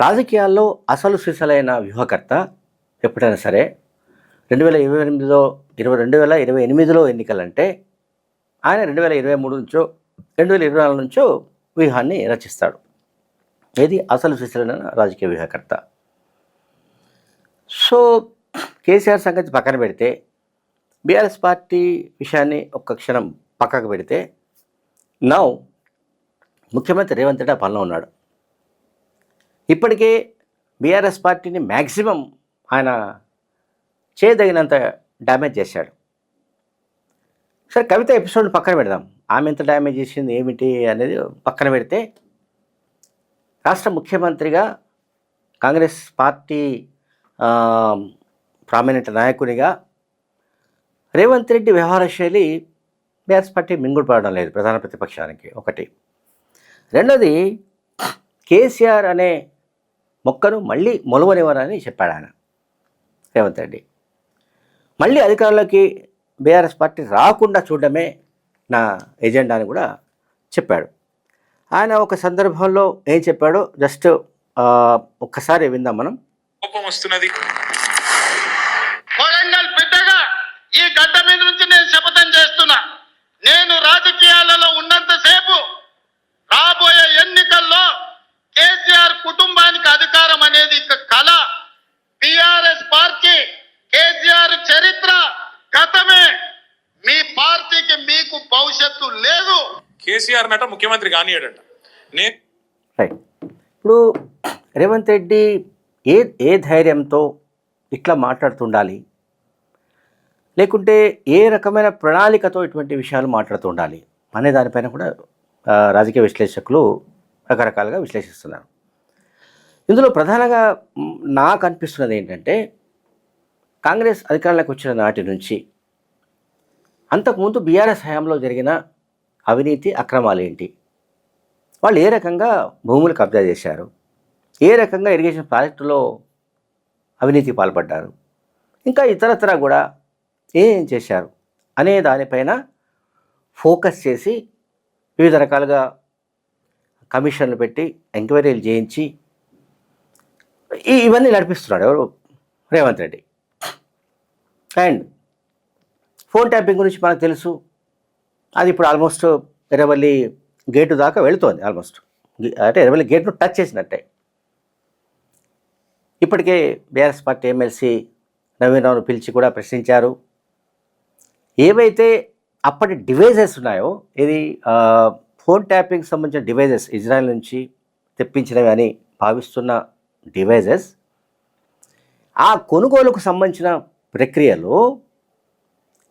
రాజకీయాల్లో అసలు సిసలైన వ్యూహకర్త ఎప్పుడైనా సరే రెండు వేల ఇరవై ఎనిమిదిలో ఇరవై రెండు వేల ఇరవై ఎనిమిదిలో ఎన్నికలంటే ఆయన రెండు వేల ఇరవై మూడు నుంచో రెండు వేల ఇరవై నాలుగు నుంచో వ్యూహాన్ని రచిస్తాడు. ఏది? అసలు సిసలైన రాజకీయ వ్యూహకర్త. సో కేసీఆర్ సంగతి పక్కన పెడితే బీఆర్ఎస్ పార్టీ విషయాన్ని ఒక్క క్షణం పక్కకు పెడితే నౌ ముఖ్యమంత్రి రేవంత్ రెడ్డి ఆ పనిలో ఉన్నాడు. ఇప్పటికే బీఆర్ఎస్ పార్టీని మ్యాక్సిమం ఆయన చేయదగినంత డ్యామేజ్ చేశాడు. సరే కవిత ఎపిసోడ్ పక్కన పెడదాం. ఆమె ఎంత డ్యామేజ్ చేసింది ఏమిటి అనేది పక్కన పెడితే రాష్ట్ర ముఖ్యమంత్రిగా కాంగ్రెస్ పార్టీ ప్రామినెంట్ నాయకునిగా రేవంత్ రెడ్డి వ్యవహార శైలి బీఆర్ఎస్ పార్టీ మింగుడుపడడం లేదు ప్రధాన ప్రతిపక్షానికి ఒకటి. రెండోది కేసీఆర్ అనే మొక్కను మళ్ళీ మొలవనివ్వరని చెప్పాడు ఆయన రేవంత్ రెడ్డి. మళ్ళీ అధికారంలోకి బీఆర్ఎస్ పార్టీ రాకుండా చూడడమే నా ఎజెండా అని కూడా చెప్పాడు. ఆయన ఒక సందర్భంలో ఏం చెప్పాడో జస్ట్ ఆ, ఒక్కసారి విందాం మనం. కోపం వస్తున్నది. కొడంగల్ బిడ్డగా ఈ గడ్డ మీద నుంచి నేను శపథం చేస్తున్నా. నేను రాజకీయాలలో ఉన్నంతసేపు రాబోయే ఎన్నికల్లో కేసీఆర్ కుటుంబానికి అధికారం అనేది ఇక కళ టిఆర్ఎస్ పార్టీ కేసీఆర్ చరిత్ర గతమే మీ పార్టీకి మీకు భవిష్యత్తు లేదు కేసీఆర్ నట ముఖ్యమంత్రి కానియాడట. నే రైట్ ఇప్పుడు రేవంత్ రెడ్డి ఏ ఏ ధైర్యంతో ఇట్లా మాట్లాడుతుండాలి? లేకుంటే ఏ రకమైన ప్రణాళికతో ఇటువంటి విషయాలు మాట్లాడుతూ ఉండాలి అనే దానిపైన కూడా రాజకీయ విశ్లేషకులు రకరకాలుగా విశ్లేషిస్తున్నారు. ఇందులో ప్రధానంగా నాకు అనిపిస్తున్నది ఏంటంటే కాంగ్రెస్ అధికారంలోకి వచ్చిన నాటి నుంచి అంతకుముందు బీఆర్ఎస్ హయాంలో జరిగిన అవినీతి అక్రమాలు ఏంటి వాళ్ళు ఏ రకంగా భూములు కబ్జా చేశారు? ఏ రకంగా ఇరిగేషన్ ప్రాజెక్టులో అవినీతి పాల్పడ్డారు? ఇంకా ఇతరత్ర కూడా ఏం చేశారు? అనే దానిపైన ఫోకస్ చేసి వివిధ రకాలుగా కమిషన్లు పెట్టి ఎంక్వైరీలు చేయించి ఇవన్నీ నడిపిస్తున్నాడు ఎవరు? Revanth Reddy. And phone tapping గురించి మనకు తెలుసు. అది ఇప్పుడు ఆల్మోస్ట్ ఎర్రవల్లి గేటు దాకా వెళుతోంది ఆల్మోస్ట్ అంటే ఎర్రవల్లి గేట్ను టచ్ చేసినట్టే. ఇప్పటికే బీఆర్ఎస్ పార్టీ ఎమ్మెల్సీ నవీనరావును పిలిచి కూడా ప్రశ్నించారు. ఏవైతే అప్పటి డివైజెస్ ఉన్నాయో ఇది ఫోన్ ట్యాపింగ్ సంబంధించిన డివైజెస్ ఇజ్రాయెల్ నుంచి తెప్పించినవి అని భావిస్తున్న డివైజెస్ ఆ కొనుగోలుకు సంబంధించిన ప్రక్రియలో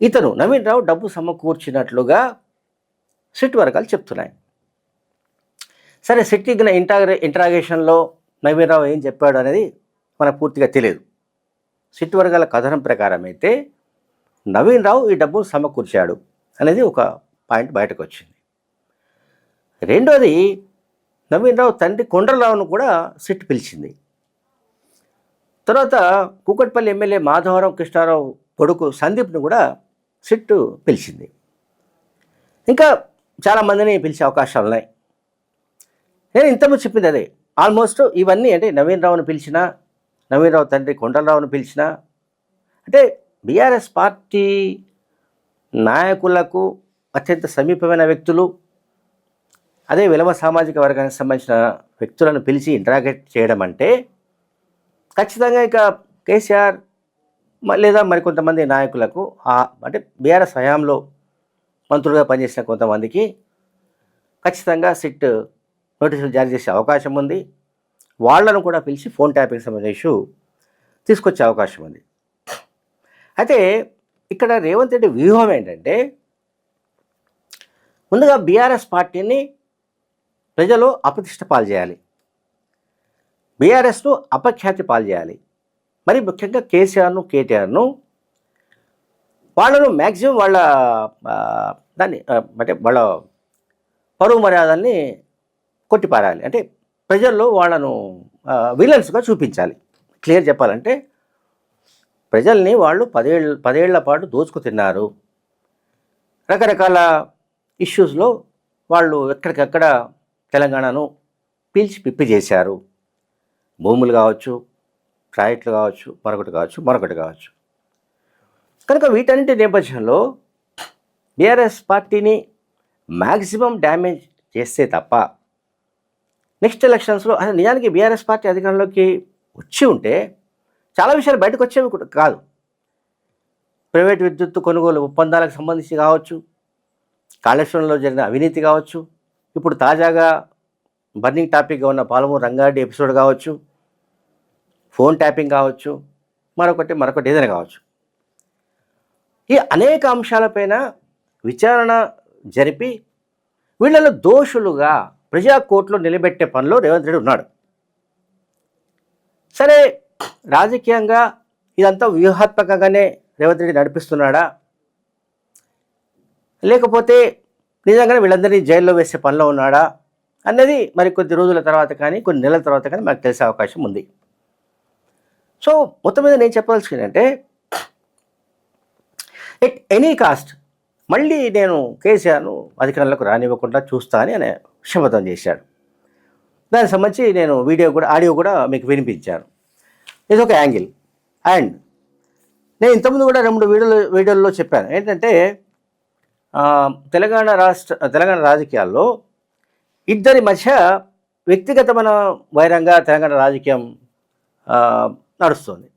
ఇతను నవీన్ రావు డబ్బు సమకూర్చినట్లుగా సిట్ వర్గాలు చెప్తున్నాయి. సరే సిట్ ఇగ్న ఇంటాగ్రే ఇంటరాగేషన్లో నవీన్ రావు ఏం చెప్పాడు అనేది మనకు పూర్తిగా తెలియదు. సిట్ వర్గాల కథనం ప్రకారం అయితే నవీన్ రావు ఈ డబ్బును సమకూర్చాడు అనేది ఒక పాయింట్ బయటకు వచ్చింది రెండోది నవీన్ రావు తండ్రి కొండ్రరావును కూడా సిట్ పిలిచింది. తర్వాత కూకట్పల్లి ఎమ్మెల్యే మాధవరావు కృష్ణారావు కొడుకు సందీప్ను కూడా సిట్టు పిలిచింది. ఇంకా చాలామందిని పిలిచే అవకాశాలు ఉన్నాయి. నేను ఇంతకుముందు చెప్పింది అదే. ఆల్మోస్ట్ ఇవన్నీ అంటే నవీన్ రావును పిలిచిన నవీన్ రావు తండ్రి కొండలరావును పిలిచిన అంటే బీఆర్ఎస్ పార్టీ నాయకులకు అత్యంత సమీపమైన వ్యక్తులు అదే విలమ సామాజిక వర్గానికి సంబంధించిన వ్యక్తులను పిలిచి ఇంటరాగేట్ చేయడం అంటే ఖచ్చితంగా ఇక కేసీఆర్ లేదా మరికొంతమంది నాయకులకు అంటే బీఆర్ఎస్ హయాంలో మంత్రులుగా పనిచేసిన కొంతమందికి ఖచ్చితంగా సిట్ నోటీసులు జారీ చేసే అవకాశం ఉంది. వాళ్ళను కూడా పిలిచి ఫోన్ ట్యాపింగ్ సంబంధించిన ఇష్యూ తీసుకొచ్చే అవకాశం ఉంది. అయితే ఇక్కడ రేవంత్ రెడ్డి వ్యూహం ఏంటంటే ముందుగా బీఆర్ఎస్ పార్టీని ప్రజలు అప్రతిష్ట పాలు చేయాలి. బీఆర్ఎస్ను అపఖ్యాతి పాలు చేయాలి. మరి ముఖ్యంగా కేసీఆర్ను కేటీఆర్ను వాళ్ళను మ్యాక్సిమం వాళ్ళ దాన్ని అంటే వాళ్ళ పరువు మర్యాదల్ని కొట్టిపారాలి. అంటే ప్రజల్లో వాళ్ళను విలన్స్గా చూపించాలి. క్లియర్ చెప్పాలంటే ప్రజల్ని వాళ్ళు పదేళ్ళ పదేళ్ళ పాటు దోచుకు తిన్నారు. రకరకాల ఇష్యూస్లో వాళ్ళు ఎక్కడికక్కడ తెలంగాణను పీల్చి పిప్పి చేశారు. భూములు కావచ్చు ప్రాజెక్టులు కావచ్చు మరొకటి కావచ్చు మరొకటి కావచ్చు. కనుక వీటన్నిటి నేపథ్యంలో బీఆర్ఎస్ పార్టీని మ్యాక్సిమం డ్యామేజ్ చేస్తే తప్ప నెక్స్ట్ ఎలక్షన్స్లో అసలు నిజానికి బీఆర్ఎస్ పార్టీ అధికారంలోకి వచ్చి ఉంటే చాలా విషయాలు బయటకు వచ్చేవి కూడా కాదు. ప్రైవేట్ విద్యుత్ కొనుగోలు ఒప్పందాలకు సంబంధించి కావచ్చు కాళేశ్వరంలో జరిగిన అవినీతి కావచ్చు ఇప్పుడు తాజాగా బర్నింగ్ టాపిక్గా ఉన్న పాలమూరు రంగారెడ్డి ఎపిసోడ్ కావచ్చు ఫోన్ ట్యాపింగ్ కావచ్చు మరొకటి మరొకటి ఏదైనా కావచ్చు. ఈ అనేక అంశాలపైన విచారణ జరిపి వీళ్ళలో దోషులుగా ప్రజా కోర్టులో నిలబెట్టే పనిలో రేవంత్ రెడ్డి ఉన్నాడు. సరే రాజకీయంగా ఇదంతా వ్యూహాత్మకంగానే రేవంత్ రెడ్డి నడిపిస్తున్నాడా? లేకపోతే నిజంగానే వీళ్ళందరినీ జైల్లో వేసే పనిలో ఉన్నాడా? అన్నది మరి కొద్ది రోజుల తర్వాత కానీ కొన్ని నెలల తర్వాత కానీ మనకు తెలిసే అవకాశం ఉంది. సో మొత్తం మీద నేను చెప్పాల్సింది ఏంటంటే ఎట్ ఎనీ కాస్ట్ మళ్ళీ నేను కేసీఆర్ను అధికారంలోకి రానివ్వకుండా చూస్తా అని ఆయన క్షమతం చేశాడు. దానికి సంబంధించి నేను వీడియో కూడా ఆడియో కూడా మీకు వినిపించాను. ఇది ఒక యాంగిల్. అండ్ నేను ఇంతకుముందు కూడా రెండు వీడియోలు వీడియోల్లో చెప్పాను. ఏంటంటే తెలంగాణ రాష్ట్ర తెలంగాణ రాజకీయాల్లో ఇద్దరి మధ్య వ్యక్తిగతమైన వైరంగా తెలంగాణ రాజకీయం నడుస్తుంది.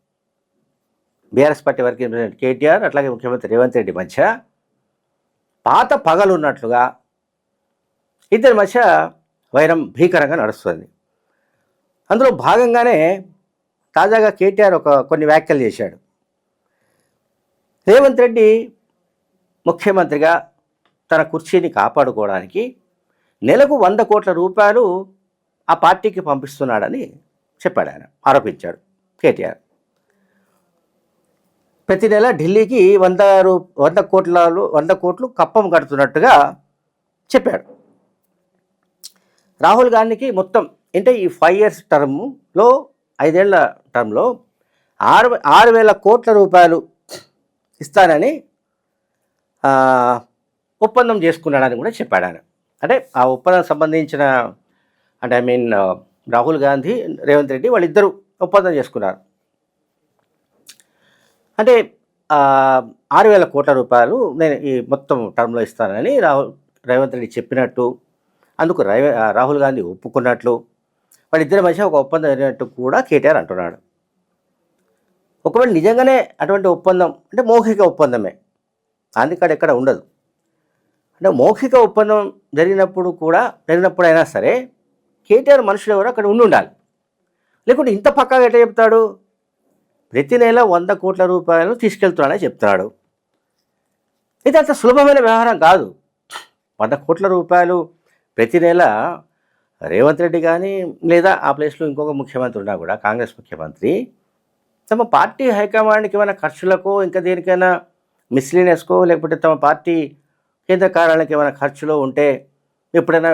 BRS party working president KTR అట్లాగే ముఖ్యమంత్రి రేవంత్ రెడ్డి మధ్య పాత పగలు ఉన్నట్లుగా ఇద్దరి మధ్య వైరం భీకరంగా నడుస్తుంది. అందులో భాగంగానే తాజాగా కేటీఆర్ ఒక కొన్ని వ్యాఖ్యలు చేశాడు. రేవంత్ రెడ్డి ముఖ్యమంత్రిగా తన కుర్చీని కాపాడుకోవడానికి నెలకు వంద కోట్ల రూపాయలు ఆ పార్టీకి పంపిస్తున్నాడని చెప్పాడు ఆయన ఆరోపించాడు. కేటీఆర్. ప్రతి నెల ఢిల్లీకి వంద రూ వంద కోట్లలో వంద కోట్లు కప్పం కడుతున్నట్టుగా చెప్పాడు. రాహుల్ గాంధీకి మొత్తం అంటే ఈ ఫైవ్ ఇయర్స్ టర్మ్లో ఐదేళ్ళ టర్మ్లో ఆరు ఆరు వేల కోట్ల రూపాయలు ఇస్తానని ఒప్పందం చేసుకున్నాడని కూడా చెప్పాడు ఆయన అంటే ఆ ఒప్పందం సంబంధించిన అంటే ఐ మీన్ రాహుల్ గాంధీ రేవంత్ రెడ్డి వాళ్ళిద్దరూ ఒప్పందం చేసుకున్నారు. అంటే ఆరు వేల కోట్ల రూపాయలు నేను ఈ మొత్తం టర్మ్లో ఇస్తానని రాహుల్ రేవంత్ రెడ్డి చెప్పినట్టు అందుకు రాహుల్ గాంధీ ఒప్పుకున్నట్లు వాళ్ళిద్దరి మధ్య ఒక ఒప్పందం జరిగినట్టు కూడా కేటీఆర్ అంటున్నాడు. ఒకవేళ నిజంగానే అటువంటి ఒప్పందం అంటే మౌఖిక ఒప్పందమే అందుకడ ఎక్కడ ఉండదు. అంటే మౌఖిక ఒప్పందం జరిగినప్పుడు కూడా జరిగినప్పుడైనా సరే కేటీఆర్ మనుషులు ఎవరు అక్కడ ఉండి ఉండాలి. లేకుంటే ఇంత పక్కాగా ఎట్లా చెప్తాడు? ప్రతి నెల వంద కోట్ల రూపాయలు తీసుకెళ్తున్నాడని చెప్తున్నాడు. ఇది అంత సులభమైన వ్యవహారం కాదు. వంద కోట్ల రూపాయలు ప్రతి నెల రేవంత్ రెడ్డి కానీ లేదా ఆ ప్లేస్లో ఇంకొక ముఖ్యమంత్రి ఉన్నా కూడా కాంగ్రెస్ ముఖ్యమంత్రి తమ పార్టీ హైకమాండ్కి ఏమైనా ఖర్చులకో ఇంకా దేనికైనా మిస్లీనెస్కో లేకపోతే తమ పార్టీ కేంద్ర కార్యాలయానికి ఏమైనా ఖర్చులో ఉంటే ఎప్పుడైనా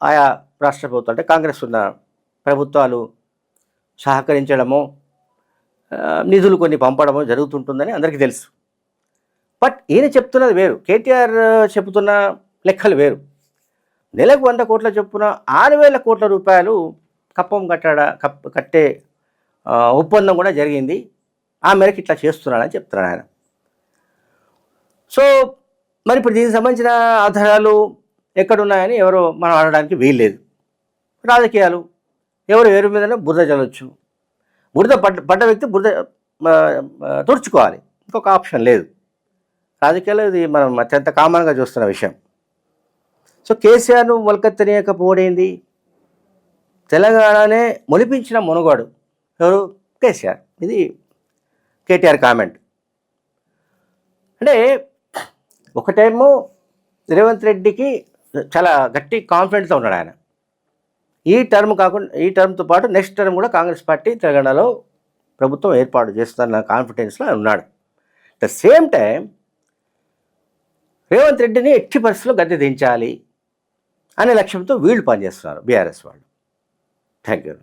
ఆయా రాష్ట్ర ప్రభుత్వం అంటే కాంగ్రెస్ ఉన్న ప్రభుత్వాలు సహకరించడము నిధులు కొన్ని పంపడము జరుగుతుంటుందని అందరికీ తెలుసు. బట్ ఈయన చెప్తున్నది వేరు. కేటీఆర్ చెబుతున్న లెక్కలు వేరు. నెలకు వంద కోట్ల చొప్పున ఆరు వేల కోట్ల రూపాయలు కప్పం కట్టడ కప్ కట్టే ఒప్పందం కూడా జరిగింది. ఆ మేరకు ఇట్లా చేస్తున్నాడని చెప్తున్నాడు ఆయన. సో మరి ఇప్పుడు దీనికి సంబంధించిన ఆధారాలు ఎక్కడున్నాయని ఎవరో మనం అనడానికి వీల్లేదు. రాజకీయాలు ఎవరు ఎవరి మీదనే బురద చల్లొచ్చు బురద పడ్డ పడ్డ వ్యక్తి బురద తుడుచుకోవాలి. ఇంకొక ఆప్షన్ లేదు. రాజకీయాల్లో ఇది మనం అత్యంత కామన్గా చూస్తున్న విషయం. సో కేసీఆర్ను మొలకెత్తనీయకపోవడేంది తెలంగాణనే మొలిపించిన మునుగోడు ఎవరు? కేసీఆర్. ఇది కేటీఆర్ కామెంట్. అంటే ఒకటేమో రేవంత్ రెడ్డికి చాలా గట్టి కాన్ఫిడెంట్తో ఉన్నాడు ఆయన. ఈ టర్మ్ కాకుండా ఈ టర్మ్తో పాటు నెక్స్ట్ టర్మ్ కూడా కాంగ్రెస్ పార్టీ తెలంగాణలో ప్రభుత్వం ఏర్పాటు చేస్తున్న కాన్ఫిడెన్స్లో ఆయన ఉన్నాడు. ద సేమ్ టైం రేవంత్ రెడ్డిని ఎట్టి పరిస్థితుల్లో గద్దె దించాలి అనే లక్ష్యంతో వీళ్ళు పనిచేస్తున్నారు బీఆర్ఎస్ వాళ్ళు. Thank you